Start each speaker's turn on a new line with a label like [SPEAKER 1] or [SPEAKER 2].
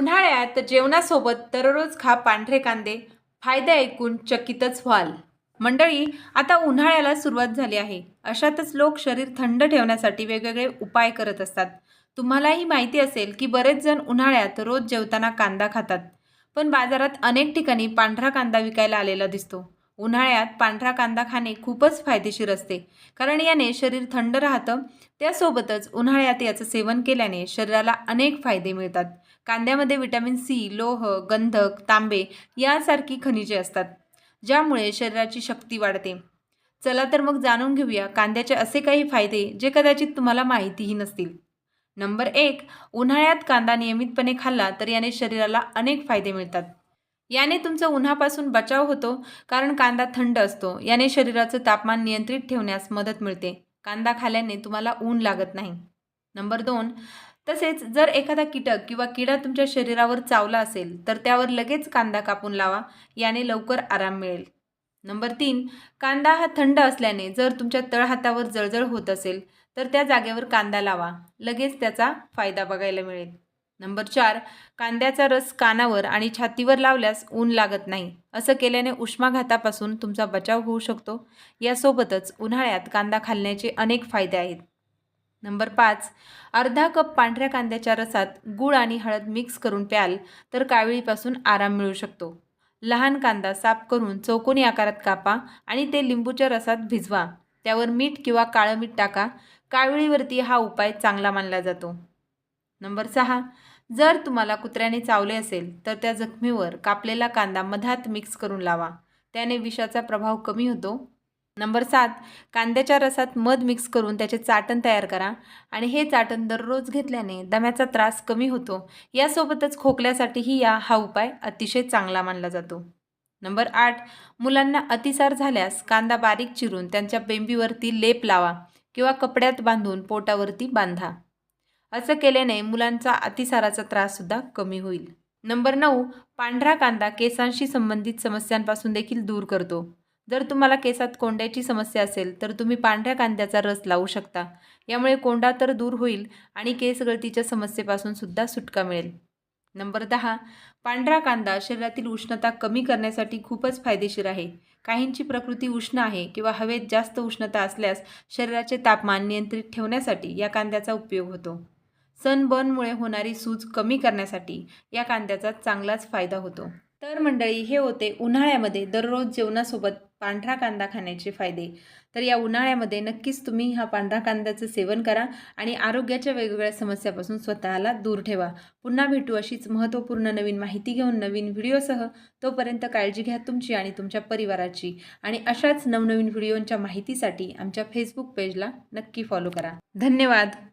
[SPEAKER 1] उन्हाळ्यात जेवणासोबत दररोज खा पांढरे कांदे. फायदे ऐकून चकितच व्हाल. मंडळी आता उन्हाळ्याला सुरुवात झाली आहे. अशातच लोक शरीर थंड ठेवण्यासाठी वेगवेगळे उपाय करत असतात. तुम्हालाही माहिती असेल की बरेच जण उन्हाळ्यात रोज जेवताना कांदा खातात. पण बाजारात अनेक ठिकाणी पांढरा कांदा विकायला आलेला दिसतो. उन्हाळ्यात पांढरा कांदा खाणे खूपच फायदेशीर असते. कारण याने शरीर थंड राहतं. त्यासोबतच उन्हाळ्यात याचं सेवन केल्याने शरीराला अनेक फायदे मिळतात. कांद्यामध्ये व्हिटॅमिन सी लोह गंधक तांबे यासारखी खनिजे असतात ज्यामुळे शरीराची शक्ती वाढते. चला तर मग जाणून घेऊया कांद्याचे असे काही फायदे जे कदाचित तुम्हाला माहितीही नसतील. नंबर एक उन्हाळ्यात कांदा नियमितपणे खाल्ला तर याने शरीराला अनेक फायदे मिळतात. याने तुमचा उन्हापासून बचाव होतो कारण कांदा थंड असतो. याने शरीराचं तापमान नियंत्रित ठेवण्यास मदत मिळते. कांदा खाल्याने तुम्हाला ऊन लागत नाही. नंबर दोन तसेच जर एखादा कीटक किंवा किडा तुमच्या शरीरावर चावला असेल तर त्यावर लगेच कांदा कापून लावा. याने लवकर आराम मिळेल. नंबर तीन कांदा हा थंड असल्याने जर तुमच्या तळहातावर जळजळ होत असेल तर त्या जागेवर कांदा लावा. लगेच त्याचा फायदा बघायला मिळेल. नंबर चार कांद्याचा रस कानावर आणि छातीवर लावल्यास ऊन लागत नाही. असं केल्याने उष्माघातापासून तुमचा बचाव होऊ शकतो. यासोबतच उन्हाळ्यात कांदा खाल्ल्याचे अनेक फायदे आहेत. नंबर पाच अर्धा कप पांढऱ्या कांद्याच्या रसात गूळ आणि हळद मिक्स करून प्याल तर काविळीपासून आराम मिळू शकतो. लहान कांदा साफ करून चौकोनी आकारात कापा आणि ते लिंबूच्या रसात भिजवा. त्यावर मीठ किंवा काळं मीठ टाका. काविळीवरती हा उपाय चांगला मानला जातो. नंबर सहा जर तुम्हाला कुत्र्याने चावले असेल तर त्या जखमीवर कापलेला कांदा मधात मिक्स करून लावा. त्याने विषाचा प्रभाव कमी होतो. नंबर सात कांद्याच्या रसात मध मिक्स करून त्याचे चाटण तयार करा आणि हे चाटण दररोज घेतल्याने दम्याचा त्रास कमी होतो. यासोबतच खोकल्यासाठीही या हा उपाय अतिशय चांगला मानला जातो. नंबर आठ मुलांना अतिसार झाल्यास कांदा बारीक चिरून त्यांच्या बेंबीवरती लेप लावा किंवा कपड्यात बांधून पोटावरती बांधा. असं केल्याने मुलांचा अतिसाराचा त्राससुद्धा कमी होईल. नंबर नऊ पांढरा कांदा केसांशी संबंधित समस्यांपासून देखील दूर करतो. जर तुम्हाला केसात कोंड्याची समस्या असेल तर तुम्ही पांढऱ्या कांद्याचा रस लावू शकता. यामुळे कोंडा तर दूर होईल आणि केस गळतीच्या समस्येपासून सुद्धा सुटका मिळेल. नंबर दहा पांढरा कांदा शरीरातील उष्णता कमी करण्यासाठी खूपच फायदेशीर आहे. काहींची प्रकृती उष्ण आहे किंवा हवेत जास्त उष्णता असल्यास शरीराचे तापमान नियंत्रित ठेवण्यासाठी या कांद्याचा उपयोग होतो. सनबर्नमुळे होणारी सूज कमी करण्यासाठी या कांद्याचा चांगलाच फायदा होतो. तर मंडळी हे होते उन्हाळ्यामध्ये दररोज जेवणासोबत पांढरा कांदा खाण्याचे फायदे. तर या उन्हाळ्यामध्ये नक्कीच तुम्ही हा पांढरा कांद्याचं सेवन करा आणि आरोग्याच्या वेगवेगळ्या समस्यापासून स्वतःला दूर ठेवा. पुन्हा भेटू अशीच महत्त्वपूर्ण नवीन माहिती घेऊन नवीन व्हिडिओसह. तोपर्यंत काळजी घ्या तुमची आणि तुमच्या परिवाराची. आणि अशाच नवनवीन व्हिडिओंच्या माहितीसाठी आमच्या फेसबुक पेजला नक्की फॉलो करा. धन्यवाद!